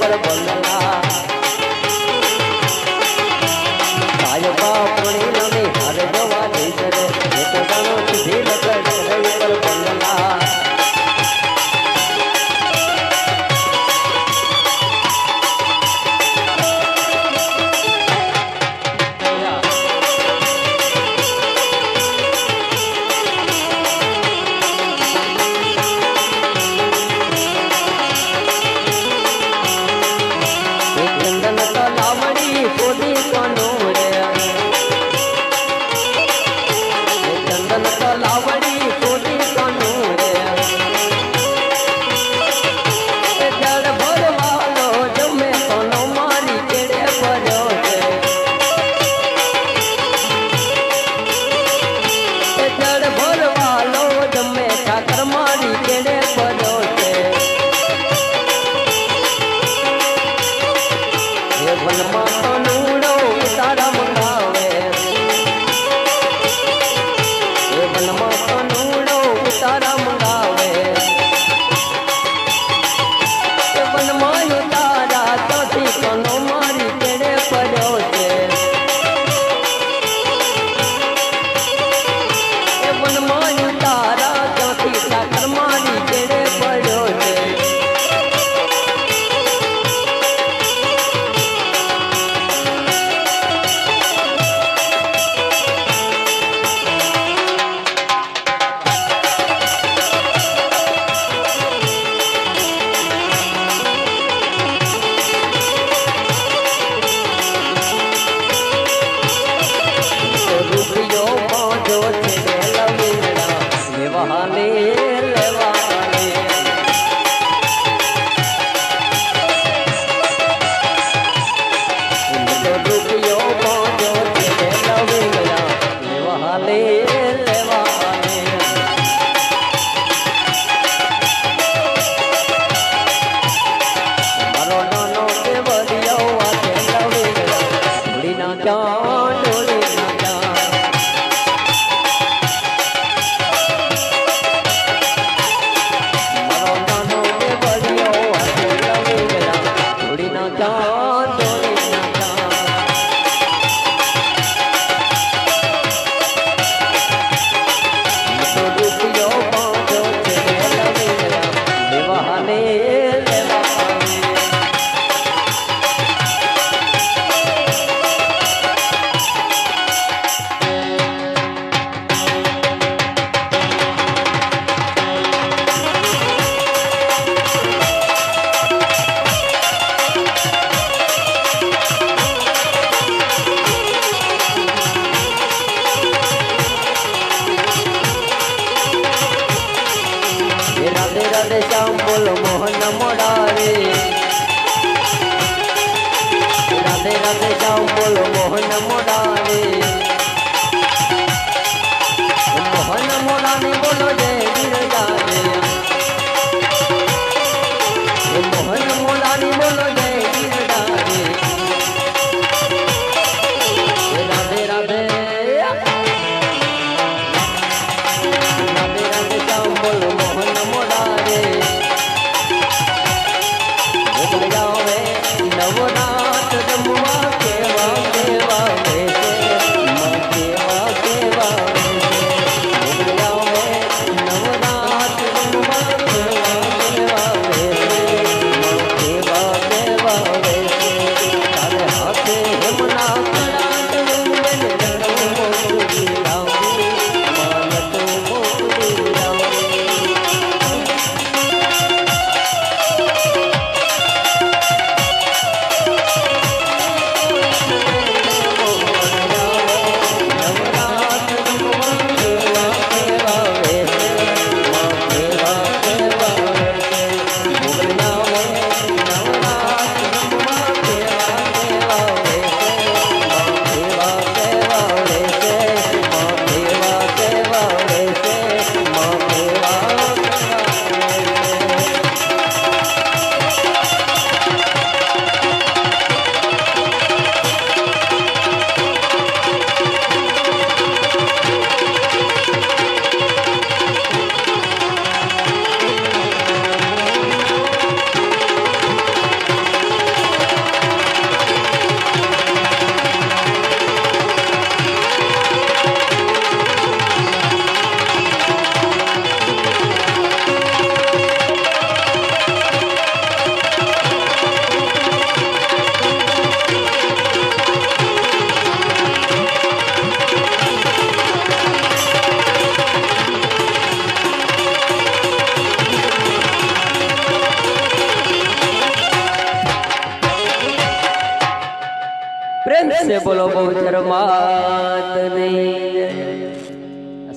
पर बोलना। ছোট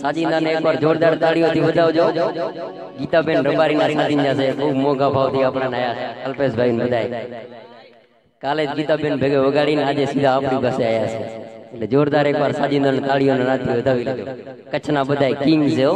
સાજીના ને ગીતાબેન રબારીના સાજીના છે. ખૂબ મોઘા ભાવથી આપણા આયા અલ્પેશભાઈ ને બધાય. કાલે ગીતાબેન ભેગે વગાડીને આજે સીધા આપણી પાસે આયા છે. એટલે જોરદાર એકવાર સાજીના તાળીઓ નાથી વધાવી લેજો. કચ્છના બધાય કિંગ છે